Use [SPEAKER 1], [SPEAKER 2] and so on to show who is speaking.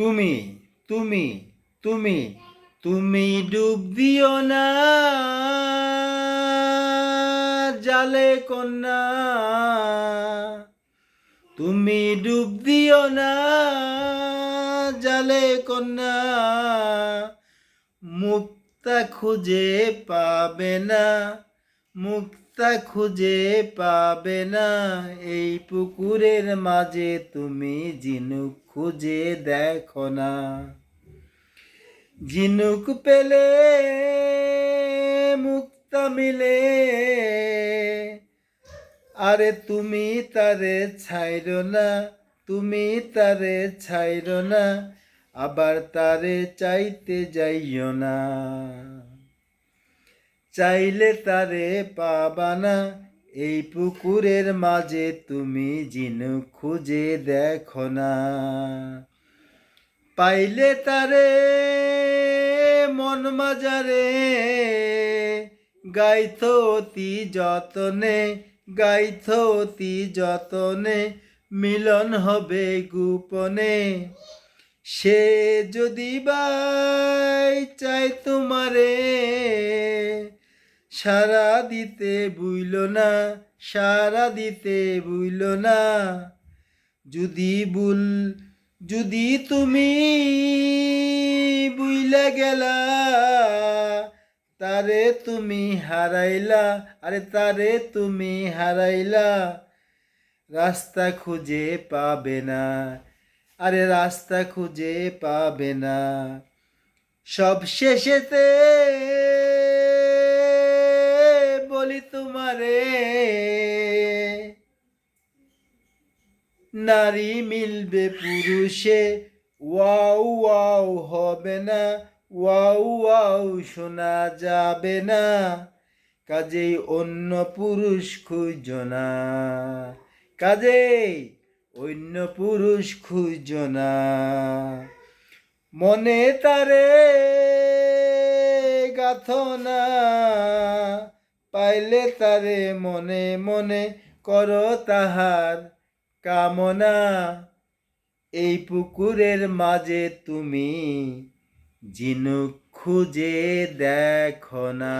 [SPEAKER 1] তুমি তুমি তুমি তুমি ডুব দিও না। জালে কন্যা, তুমি ডুব দিও না। জালে কন্যা, মুক্তা খুঁজে পাবে না। মুক্তা খুঁজে পাবে না। এই পুকুরের মাঝে তুমি ঝিনুক খুঁজে দেখো না। ঝিনুক পেলে মুক্তা মিলে। আরে তুমি তারে ছাইর না, তুমি তারে ছাইর না, আবার তারে চাইতে যাইও না। চাইলে তারে পাবা না। এই পুকুরের মাঝে তুমি ঝিনুক খুঁজে দেখো না। পাইলে তারে মন মাজারে গাইথ অতি যতনে, গাইথ অতি যতনে, মিলন হবে গোপনে। সে যদি বাই চাই তোমারে সারা দিতে বুইল না, সারা দিতে বুইল না। যদি বুল যদি তুমি বুইলা গেলা, তারে তুমি হারাইলা, আরে তারে তুমি হারাইলা। রাস্তা খুঁজে পাবে না, আরে রাস্তা খুঁজে পাবে না। সব শেষেতে বলি তোমারে। নারী মিলবে পুরুষে। ওয়াও ওয়াও হবে না। ওয়াও ওয়াও শোনা যাবে না। কাজেই অন্য পুরুষ খুঁজ না। কাজেই অন্য পুরুষ খুঁজ না। মনে তারে গাথনা পাইলে তারে মনে মনে কর তাহার কামনা। এই পুকুরের মাঝে তুমি জিনুক খুঁজে দেখো না।